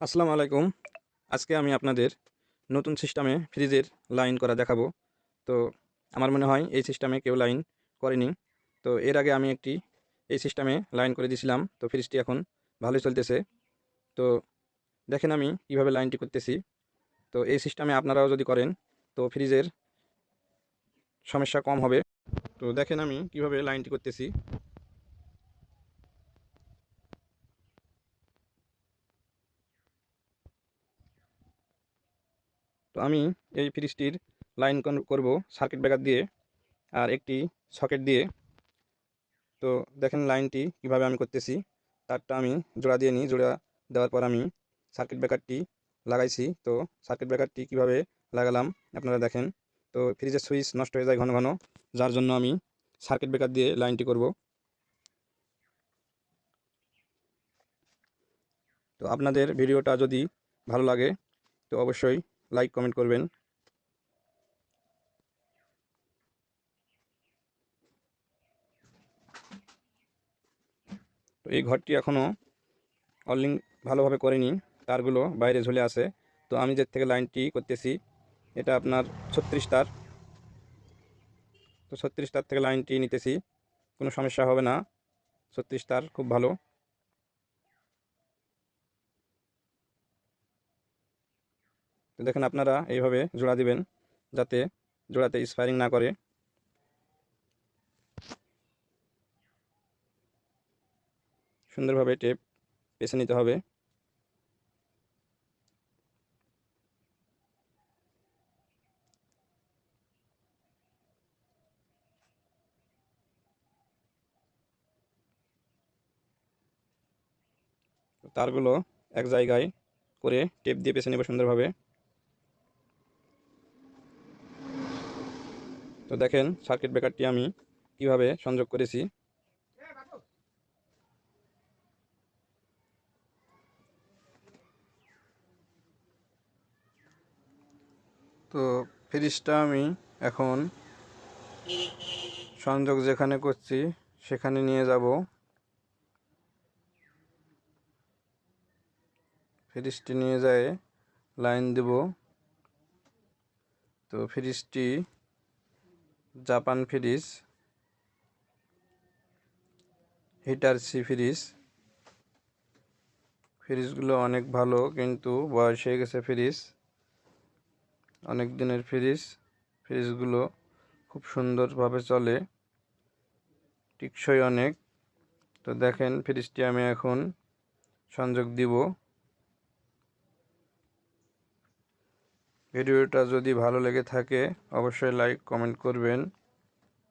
আসসালামু আলাইকুম। আজকে আমি আপনাদের নতুন সিস্টেমে ফ্রিজের লাইন করা দেখাবো। তো আমার মনে হয় এই সিস্টেমে কেউ লাইন করেনি। তো এর আগে আমি একটি এই সিস্টেমে লাইন করে দিয়েছিলাম। তো ফ্রিজটি এখন ভালোই চলতেছে। তো দেখেন আমি কীভাবে লাইনটি করতেছি। তো এই সিস্টেমে আপনারাও যদি করেন, তো ফ্রিজের সমস্যা কম হবে। তো দেখেন আমি কীভাবে লাইনটি করতেছি। তো আমি এই ফ্রিজটির লাইন করব সার্কিট ব্রেকার দিয়ে আর একটি সকেট দিয়ে। তো দেখেন লাইনটি কীভাবে আমি করতেছি। তারটা আমি জোড়া দিয়ে নিই, জোড়া দেওয়ার পর আমি সার্কিট ব্রেকারটি লাগাইছি। তো সার্কিট ব্রেকারটি কীভাবে লাগালাম আপনারা দেখেন। তো ফ্রিজের সুইচ নষ্ট হয়ে যায় ঘন ঘন, যার জন্য আমি সার্কিট ব্রেকার দিয়ে লাইনটি করব। তো আপনাদের ভিডিওটা যদি ভালো লাগে, তো অবশ্যই লাইক কমেন্ট করবেন। তো এই ঘরটি এখনও অলিং ভালোভাবে করেনি, তারগুলো বাইরে ঝুলে আছে। তো আমি যে থেকে লাইনটি করতেছি, এটা আপনার ছত্রিশ তার। তো ছত্রিশ তার থেকে লাইনটি নিতেছি, কোনো সমস্যা হবে না। ছত্রিশ তার খুব ভালো। তো দেখেন আপনারা এইভাবে জোড়া দিবেন যাতে জোড়াতে স্পায়ারিং না করে। সুন্দরভাবে টেপ পেছে নিতে হবে। তারগুলো এক জায়গায় করে টেপ দিয়ে পেছে নেব সুন্দরভাবে। তো দেখেন সার্কিট ব্রেকারটি আমি কীভাবে সংযোগ করেছি। তো ফ্রিজটা আমি এখন সংযোগ যেখানে করছি সেখানে নিয়ে যাব। ফ্রিজটি নিয়ে যায় লাইন দেব। তো ফ্রিজটি Japan fridge heater C fridge. ফ্রিজগুলো অনেক ভালো, কিন্তু বয়স হয়ে গেছে ফ্রিজ। অনেক দিনের ফ্রিজ। ফ্রিজগুলো খুব সুন্দরভাবে চলে, টিকসই অনেক। তো দেখেন, ফ্রিজটি আমি এখন সংযোগ দিব। ভিডিওটা যদি ভালো লেগে থাকে, অবশ্যই লাইক কমেন্ট করবেন।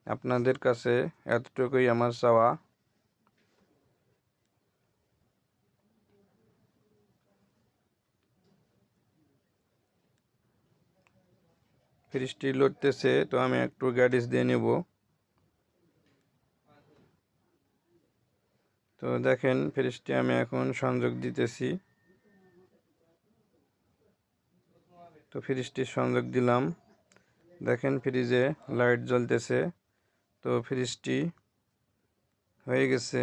আপনাদের কাছে এতটুকুই আমার চাওয়া। ফ্রিজটি লড়তেছে তো আমি একটু গ্যাডিস দিয়ে নেব। তো দেখেন, ফ্রিজটি আমি এখন সংযোগ দিতেছি। তো ফ্রিজটির সংযোগ দিলাম। দেখেন ফ্রিজে লাইট জ্বলতেছে। তো ফ্রিজটি হয়ে গেছে।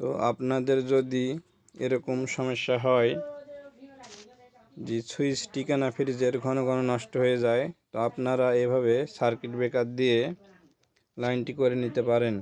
তো আপনাদের যদি এরকম সমস্যা হয় যে সুইচ টিকানা ফ্রিজের ঘন ঘন নষ্ট হয়ে যায়, তো আপনারা এভাবে সার্কিট ব্রেকার দিয়ে লাইনটি করে নিতে পারেন।